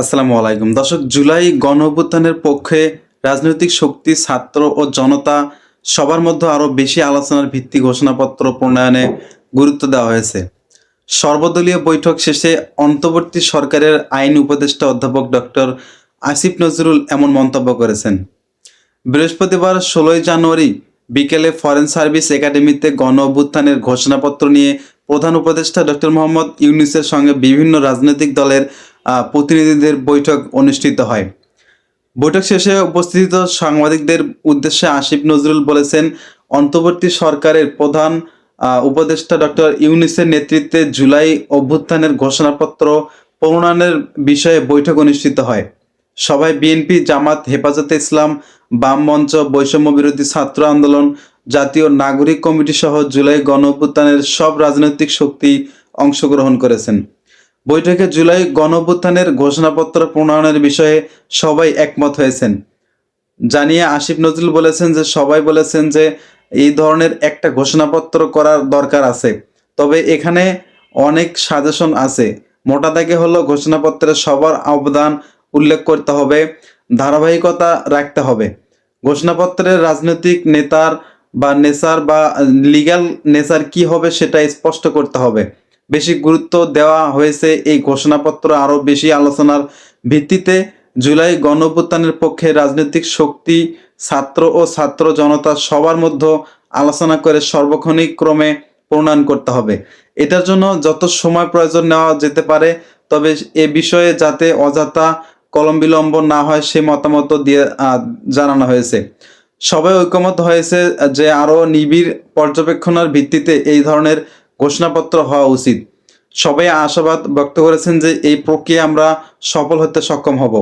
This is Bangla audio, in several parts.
আসসালামু আলাইকুম। দর্শক, জুলাই গণ অভ্যুত্থানের পক্ষে রাজনৈতিক শক্তি, ছাত্র ও জনতা সবার মধ্যে আরও বেশি আলোচনার ভিত্তি ঘোষণাপত্র প্রণয়নে গুরুত্ব দেওয়া হয়েছে। সর্বদলীয় বৈঠক শেষে অন্তর্বর্তী সরকারের আইন উপদেষ্টা অধ্যাপক ডক্টর আসিফ নজরুল এমন মন্তব্য করেছেন। বৃহস্পতিবার ষোলোই জানুয়ারি বিকেলে ফরেন সার্ভিস একাডেমিতে গণ অভ্যুত্থানের ঘোষণাপত্র নিয়ে প্রধান উপদেষ্টা ডক্টর মোহাম্মদ ইউনুসের সঙ্গে বিভিন্ন রাজনৈতিক দলের প্রতিনিধিদের বৈঠক অনুষ্ঠিত হয়। বৈঠক শেষে উপস্থিত সাংবাদিকদের উদ্দেশ্যে আসিফ নজরুল বলেছেন, অন্তর্বর্তী সরকারের প্রধান উপদেষ্টা ডক্টর ইউনিসের নেতৃত্বে জুলাই অভ্যুত্থানের ঘোষণাপত্র প্রণয়নের বিষয়ে বৈঠক অনুষ্ঠিত হয়। সভায় বিএনপি, জামাত, হেফাজতে ইসলাম, বাম মঞ্চ, বৈষম্য বিরোধী ছাত্র আন্দোলন, জাতীয় নাগরিক কমিটি সহ জুলাই গণ সব রাজনৈতিক শক্তি অংশগ্রহণ করেছেন। বৈঠকে জুলাই গণ ঘোষণাপত্র প্রণয়নের বিষয়ে সবাই একমত হয়েছেন। জানিয়ে আসিফ নজরুল বলেছেন যে, সবাই বলেছেন যে, এই ধরনের একটা ঘোষণাপত্র করার দরকার আছে। তবে এখানে অনেক সাজেশন আছে। মোটা দাগে হলো ঘোষণাপত্রে সবার অবদান উল্লেখ করতে হবে, ধারাবাহিকতা রাখতে হবে। ঘোষণাপত্রের রাজনৈতিক নেতার বা নেচার বা লিগ্যাল নেচার কি হবে সেটা স্পষ্ট করতে হবে। বেশি গুরুত্ব দেওয়া হয়েছে এই ঘোষণাপত্র আরও বেশি আলোচনার ভিত্তিতে জুলাই গণঅভ্যুত্থানের পক্ষে রাজনৈতিক শক্তি, ছাত্র ও ছাত্র জনতা সবার মধ্যে আলোচনা করে সর্বক্ষণিক ক্রমে প্রণয়ন করতে হবে। এটার জন্য যত সময় প্রয়োজন নেওয়া যেতে পারে, তবে এ বিষয়ে যাতে অযথা কলম বিলম্ব না হয় সে মতামত দিয়ে জানানো হয়েছে। সবাই ঐকমত হয়েছে যে আরও নিবিড় পর্যবেক্ষণের ভিত্তিতে এই ধরনের ঘোষণাপত্র হওয়া উচিত। সবাই আশাবাদ ব্যক্ত করেছেন যে এই প্রক্রিয়া আমরা সফল হতে সক্ষম হব।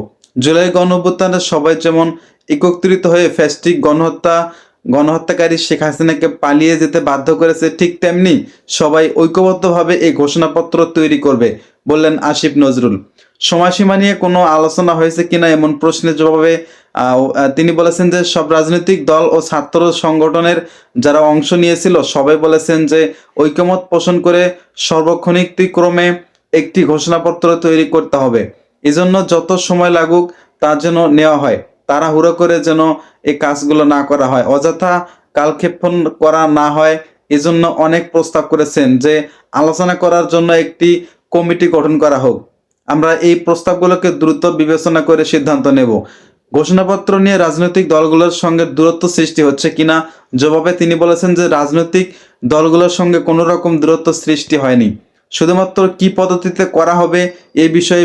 জুলাই গণ অভ্যুত্থানে সবাই যেমন একত্রিত হয়ে ফ্যাস্টিক গণহত্যা, গণহত্যাকারী শেখ হাসিনাকে পালিয়ে যেতে বাধ্য করেছে, ঠিক তেমনি সবাই ঐক্যবদ্ধভাবে এই ঘোষণাপত্র তৈরি করবে, বললেন আসিফ নজরুল। সময়সীমা নিয়ে কোনো আলোচনা হয়েছে কিনা এমন প্রশ্নের জবাবে তিনি বলেছেন যে সব রাজনৈতিক দল ও ছাত্র সংগঠনের যারা অংশ নিয়েছিল সবাই বলেছেন যে ঐক্যমত পোষণ করে সর্বক্ষণিক ক্রমে একটি ঘোষণাপত্র তৈরি করতে হবে। এজন্য যত সময় লাগুক, তা যেন নেওয়া হয়। তাড়াহুড়ো করে যেন এই কাজগুলো না করা হয়। অযথা কালক্ষেপণ করা না হয়, এজন্য অনেক প্রস্তাব করেছেন যে আলোচনা করার জন্য একটি কমিটি গঠন করা হোক। আমরা এই প্রস্তাবগুলোকে দ্রুত বিবেচনা করে সিদ্ধান্ত নেব। ঘোষণাপত্র নিয়ে রাজনৈতিক দলগুলোর সঙ্গে দূরত্ব সৃষ্টি হচ্ছে কিনা জবাবে তিনি বলেছেন যে রাজনৈতিক দলগুলোর সঙ্গে কোনো রকম দূরত্ব সৃষ্টি হয়নি। শুধুমাত্র কি পদ্ধতিতে করা হবে এ বিষয়ে